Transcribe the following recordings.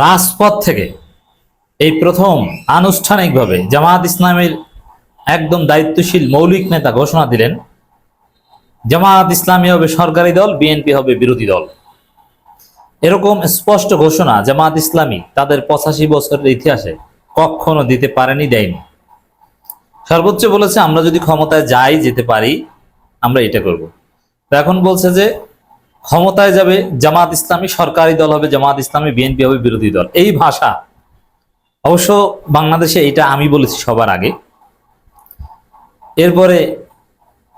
রাজপথ থেকে এই প্রথম আনুষ্ঠানিকভাবে জামাত ইসলামের একদম দায়িত্বশীল মৌলিক নেতা ঘোষণা দিলেন জামাত ইসলামী হবে সরকারি দল, বিএনপি হবে বিরোধী দল। এরকম স্পষ্ট ঘোষণা জামাত ইসলামী তাদের পঁচাশি বছরের ইতিহাসে কখনো দিতে পারেনি, দেয়নি। সর্বোচ্চ বলেছে, আমরা যদি ক্ষমতায় যাই, যেতে পারি, আমরা এটা করব। তো এখন বলছে যে ক্ষমতায় যাবে জামাত ইসলামী, সরকারি দল হবে জামাত ইসলামী, বিএনপি হবে বিরোধী দল। এই ভাষা, অবশ্য বাংলাদেশে এটা আমি বলেছি সবার আগে। এরপরে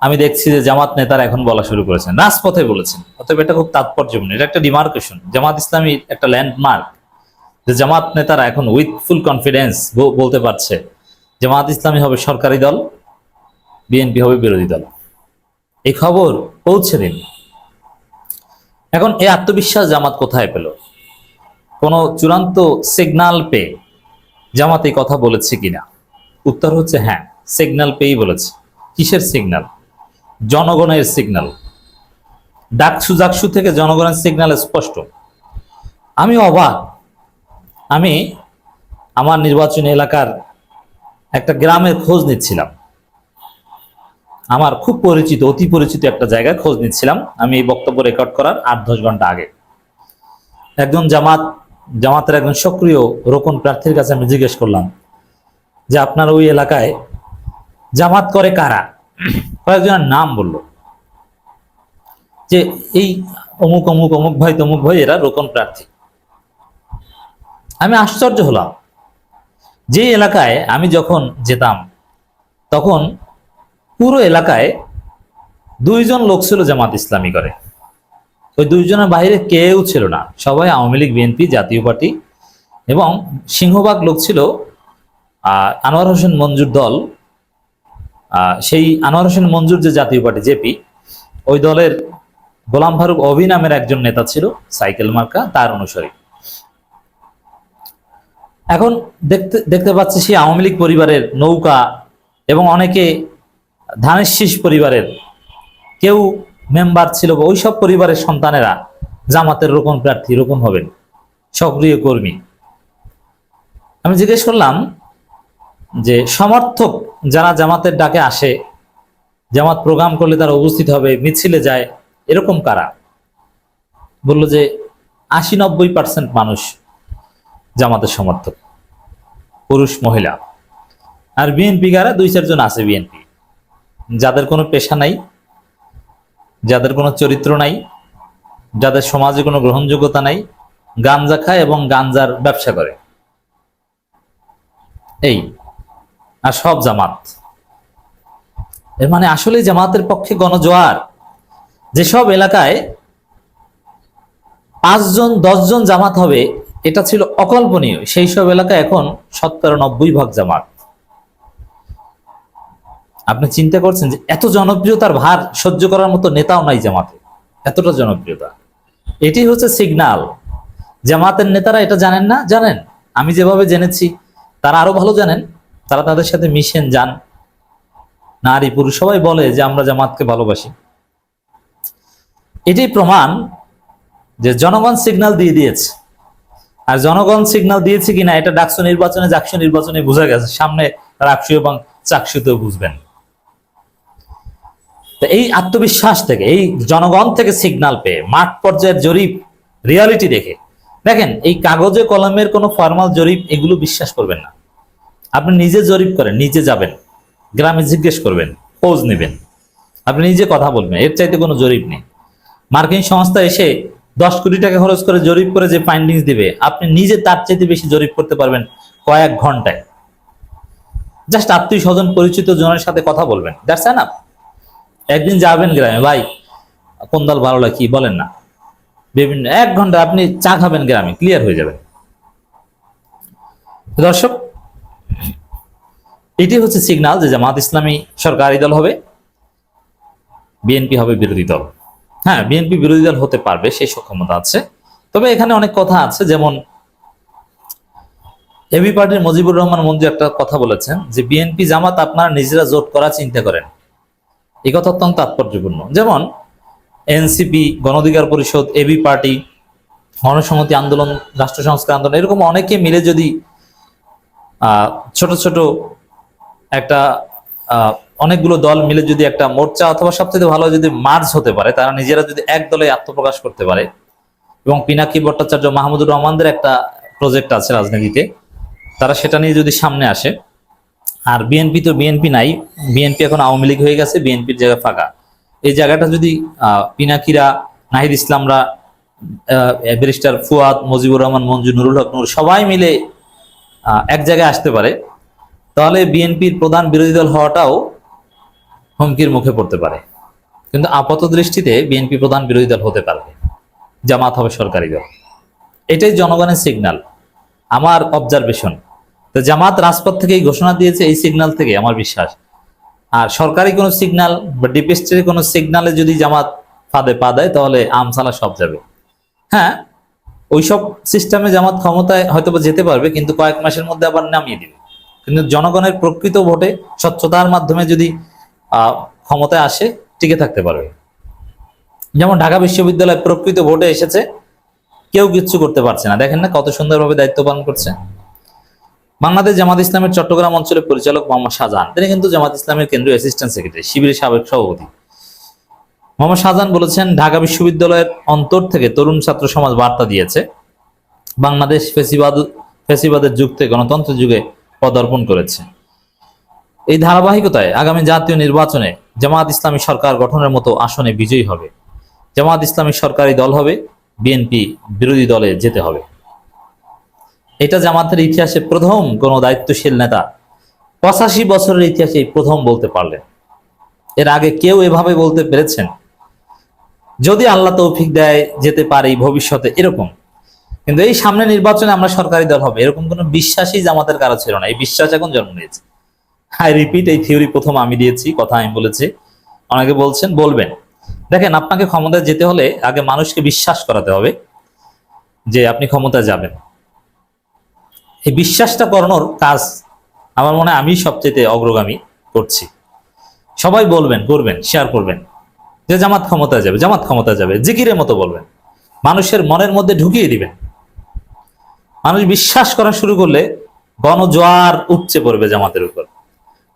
আমি দেখছি যে জামাত নেতারা এখন বলা শুরু করেছেন। রাজপথে বলেছেন, অতএব এটা খুব তাৎপর্যপূর্ণ, এটা একটা ডিমার্কেশন জামাত ইসলামী একটা ল্যান্ডমার্ক যে জামাত নেতারা এখন উইথ ফুল কনফিডেন্স বলতে পারছে, জামাত ইসলামী হবে সরকারি দল, বিএনপি হবে বিরোধী দল। এই খবর পৌঁছে দিন। এখন এই আত্মবিশ্বাস জামাত কোথায় পেল? কোনো চূড়ান্ত সিগনাল পেয়ে জামাত এই কথা বলেছে কিনা? উত্তর হচ্ছে হ্যাঁ সিগন্যাল পেয়েই বলেছে। কিসের সিগন্যাল জনগণের সিগন্যাল ডাকসু জাকসু থেকে জনগণের সিগন্যাল স্পষ্ট। আমি অবাক। আমি আমার নির্বাচনী এলাকার একটা গ্রামের খোঁজ নিচ্ছিলাম। আমার খুব পরিচিত, অতি পরিচিত একটা জায়গায় খোঁজ নিচ্ছিলাম। আমি এই বক্তব্য রেকর্ড করার আট দশ ঘণ্টা আগে। একজন জামাত, জামাতের একজন সক্রিয় রোকন প্রার্থীর কাছে আমি জিজ্ঞেস করলাম যে, আপনার ওই এলাকায় জামাত করে কারা? কয়েকজনের নাম বলল যে, এই অমুক অমুক অমুক ভাই, তমুক ভাই, এরা রোকন প্রার্থী। আমি আশ্চর্য হলাম। যে এলাকায় আমি যখন যেতাম, তখন পুরো এলাকায় দুইজন লোক ছিল জামাত ইসলামী করে। ওই দুইজনের বাইরে কেউ ছিল না। সবাই আওয়ামী লীগ, বিএনপি, জাতীয় পার্টি এবং সিংহভাগ লোক ছিল আনোয়ার হোসেন মঞ্জুর দল। সেই আনোয়ার হোসেন মঞ্জুর যে জাতীয় পার্টি, জেপি, ওই দলের গোলাম ফারুক অভি নামের একজন নেতা ছিল, সাইকেল মার্কা, তার অনুসারী। এখন দেখতে দেখতে পাচ্ছি সেই আওয়ামী লীগ পরিবারের নৌকা এবং অনেকে ধানের শীষ পরিবারের কেউ মেম্বার ছিল বা ওইসব পরিবারের সন্তানেরা জামাতের রোপণ প্রার্থী রোপণ হবেন, সক্রিয় কর্মী। আমি জিজ্ঞেস করলাম যে সমর্থক যারা জামাতের ডাকে আসে, জামাত প্রোগ্রাম করলে তারা উপস্থিত হবে, মিছিলে যায়, এরকম কারা? বলল যে আশি নব্বই পার্সেন্ট মানুষ জামাতের সমর্থক, পুরুষ, মহিলা। আর বিএনপি কারা? দুই চারজন আছে বিএনপি। যাদের কোনো পেশা নাই, যাদের কোনো চরিত্র নাই, যাদের সমাজে কোনো গ্রহণযোগ্যতা নাই, গাঞ্জা খায় এবং গাঞ্জার ব্যবসা করে। এই, আর সব জামাত। এর মানে আসলে জামাতের পক্ষে গণজোয়ার। যেসব এলাকায় পাঁচজন, দশজন জামাত হবে, এটা ছিল অকল্পনীয়। সেই সব এলাকা এখন শতকরা নব্বই ভাগ জামাত। আপনি চিন্তা করছেন যে এত জনপ্রিয়তার ভার সহ্য করার মতো নেতাও নাই জামাতে। এতটা জনপ্রিয়তা। এটি হচ্ছে সিগনাল জামাতের নেতারা এটা জানেন না? জানেন। আমি যেভাবে জেনেছি, তারা আরও ভালো জানেন। তারা তাদের সাথে মিশেন যান। নারী পুরুষ সবাই বলে যে আমরা জামাতকে ভালোবাসি। এটি প্রমাণ যে জনগণ সিগন্যাল দিয়ে দিয়েছে। আর জনগণ সিগন্যাল দিয়েছে কিনা, এটা ডাকসু নির্বাচনে, জাকসু নির্বাচনে বোঝা গেছে। সামনে রাকসু এবং চাকসুতেও বুঝবেন। তো এই আত্মবিশ্বাস থেকে, এই জনগণ থেকে সিগন্যাল পেয়ে, মাঠ পর্যায়ের জরিপ রিয়ালিটি দেখে। দেখেন, এই কাগজে, কলমের কোনো ফর্মাল জরিপ এগুলো বিশ্বাস করবেন না। আপনি নিজে জরিপ করেন, নিজে যাবেন, গ্রামে জিজ্ঞেস করবেন, খোঁজ নেবেন। আপনি নিজে কথা বলবেন, এর চাইতে কোনো জরিপ নেই। মার্কিন সংস্থা এসে দশ কোটি টাকা খরচ করে জরিপ করে যে ফাইন্ডিংস দিবে, আপনি নিজে তার চাইতে বেশি জরিপ করতে পারবেন কয়েক ঘন্টায়। জাস্ট আত্মীয় স্বজন পরিচিত জনের সাথে কথা বলবেন দ্যাটস এনাফ একদিন যাবেন গ্রামে, ভাই। কোন দল ভালো লাগে কি বলেন না। বিভিন্ন, এক ঘণ্টা আপনি চা খাবেন গ্রামে ক্লিয়ার হয়ে যাবেন দর্শক, এটি হচ্ছে সিগন্যাল যে জামাত ইসলামী সরকারি দল হবে বিএনপি হবে বিরোধী দল। হ্যাঁ বিএনপি বিরোধী দল হতে পারবে, সেই সক্ষমতা আছে। তবে এখানে অনেক কথা আছে, যেমন এবি পার্টির মুজিবুর রহমান মঞ্জু একটা কথা বলেছেন যে বিএনপি জামাত আপনারা নিজেরা জোট করা চিন্তা করেন। এই কথা অত্যন্ত তাৎপর্যপূর্ণ। যেমন এনসিপি গণঅধিকার পরিষদ এবি পার্টি, গণসংহতি আন্দোলন, রাষ্ট্র সংস্কার আন্দোলন, এরকম অনেকে মিলে যদি ছোট ছোট একটা অনেকগুলো দল মিলে যদি একটা মোর্চা অথবা সবচেয়ে ভালো যদি মার্চ হতে পারে, তারা নিজেরা যদি এক দলে আত্মপ্রকাশ করতে পারে, এবং পিনাকি ভট্টাচার্য মাহমুদুর রহমানদের একটা প্রজেক্ট আছে রাজনীতিতে, তারা সেটা নিয়ে যদি সামনে আসে আর বিএনপি তো বিএনপি নাই। বিএনপি এখন আওয়ামী লীগ হয়ে গেছে বিএনপির জায়গা ফাঁকা। এই জায়গাটা যদি পিনাকিরা, নাহিদ ইসলামরা ব্যারিস্টার ফুয়াদ, মুজিবুর রহমান, মঞ্জু নুরুল হক নুর, সবাই মিলে এক জায়গায় আসতে পারে, তাহলে বিএনপির প্রধান বিরোধী দল হওয়াটাও হুমকির মুখে পড়তে পারে। কিন্তু আপাত দৃষ্টিতে বিএনপি প্রধান বিরোধী দল হতে পারবে, জামাত হবে সরকারি দল। এটাই জনগণের সিগন্যাল আমার অবজারভেশন তো জামাত রাজপথ থেকে এই ঘোষণা দিয়েছে এই সিগন্যাল থেকে, আমার বিশ্বাস। আর সরকারি কোনো সিগন্যাল বা ডিপেস্টের কোনো সিগন্যালে যদি জামাত ফাঁদে পা দেয়, তাহলে আমসালা সব যাবে। হ্যাঁ ওইসব সিস্টেমে জামাত ক্ষমতায় হয়তো যেতে পারবে, কিন্তু কয়েক মাসের মধ্যে আবার নামিয়ে দেবে। কিন্তু জনগণের প্রকৃত ভোটে স্বচ্ছতার মাধ্যমে যদি ক্ষমতায় আসে, টিকে থাকতে পারবে। যেমন ঢাকা বিশ্ববিদ্যালয় প্রকৃত ভোটে এসেছে, কেউ কিচ্ছু করতে পারছে না। দেখেন না কত সুন্দরভাবে দায়িত্ব পালন করছে। বাংলাদেশ জামাত ইসলামের চট্টগ্রাম অঞ্চলের পরিচালক মোহাম্মদ শাহজাহান। তিনি কিন্তু জামাত ইসলামের কেন্দ্রীয় অ্যাসিস্ট্যান্ট সেক্রেটারি শিবিরের সাবেক সভাপতি। মোহাম্মদ শাহজাহান বলেছেন, ঢাকা বিশ্ববিদ্যালয়ের অন্তর থেকে তরুণ ছাত্র সমাজ বার্তা দিয়েছে, বাংলাদেশ ফেসিবাদ, ফেসিবাদের যুগ থেকে গণতন্ত্রের যুগে পদার্পণ করেছে। এই ধারাবাহিকতায় আগামী জাতীয় নির্বাচনে জামাত ইসলামী সরকার গঠনের মতো আসনে বিজয়ী হবে। জামাত ইসলামী সরকারি দল হবে, বিএনপি বিরোধী দলে যেতে হবে। এটা জামাতের ইতিহাসে প্রথম কোনো দায়িত্বশীল নেতা পঁচাশি বছরের ইতিহাসে প্রথম বলতে পারলেন। এর আগে কেউ এভাবে বলতে পেরেছেন? যদি আল্লাহ তৌফিক দেয়, যেতে পারে ভবিষ্যতে এরকম। কিন্তু এই সামনে নির্বাচনে আমরা সরকারি দল হবে, এরকম কোনো বিশ্বাসই জামাতের কারও ছিল না। এই বিশ্বাস এখন জন্ম নিয়েছে। আই রিপিট এই থিওরি প্রথম আমি দিয়েছি, কথা আমি বলেছি। অনেকে বলছেন, বলবেন। দেখেন, আপনাকে ক্ষমতায় যেতে হলে আগে মানুষকে বিশ্বাস করাতে হবে যে আপনি ক্ষমতায় যাবেন। এই বিশ্বাসটা করানোর কাজ আমার মনে আমি সবচেয়ে অগ্রগামী করছি। সবাই বলবেন, করবেন শেয়ার করবেন। যে জামাত ক্ষমতা যাবে, জামাত ক্ষমতায় যাবে, জিকিরের মতো বলবেন। মানুষের মনের মধ্যে ঢুকিয়ে দিবেন। মানুষ বিশ্বাস করা শুরু করলে গণজোয়ার উপচে পড়বে জামাতের উপর।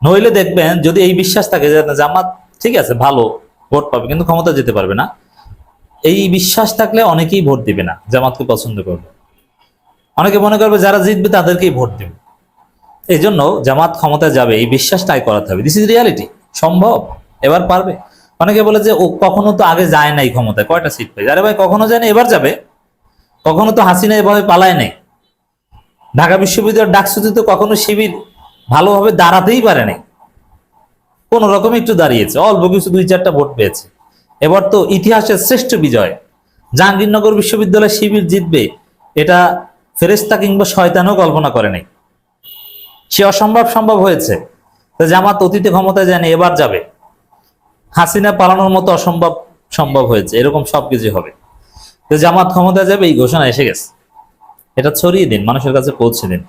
নইলে দেখবেন যদি এই বিশ্বাস থাকে যে জামাত ঠিক আছে, ভালো, ভোট পাবে, কিন্তু ক্ষমতা যেতে পারবে না। এই বিশ্বাস থাকলে অনেকেই ভোট দিবে না, জামাতকে পছন্দ করবে। অনেকে মনে করবে যারা জিতবে তাদেরকেই ভোট দেবে। এই জন্য জামাত ক্ষমতায় যাবে, এই বিশ্বাসটাই করাতে হবে। দিস ইজ রিয়ালিটি সম্ভব? এবার পারবে? অনেকে বলে যে, ও কখনো তো আগে যায় নাই ক্ষমতায়, কয়টা সিট পেয়েছে? আরে ভাই, কখনো যায় না এবার যাবে। কখনো তো হাসিনা এভাবে পালায় নাই। ঢাকা বিশ্ববিদ্যালয়ের ডাকসুতে তো কখনো শিবির ভালোভাবে দাঁড়াতেই পারে নাই। কোন রকম একটু দাঁড়িয়েছে, অল্প কিছু দুই চারটা ভোট পেয়েছে। এবার তো ইতিহাসের শ্রেষ্ঠ বিজয়। জাহাঙ্গীরনগর বিশ্ববিদ্যালয় শিবির জিতবে, এটা ফেরেস্তা কিংবা শয়তানও কল্পনা করে নাই। সে অসম্ভব সম্ভব হয়েছে। জামাত অতীতে ক্ষমতায় জানে এবার যাবে। হাসিনা পালানোর মতো অসম্ভব সম্ভব হয়েছে, এরকম সব সবকিছু হবে জামাত ক্ষমতায় যাবে, এই ঘোষণা এসে গেছে। এটা ছড়িয়ে দিন, মানুষের কাছে পৌঁছে দিন।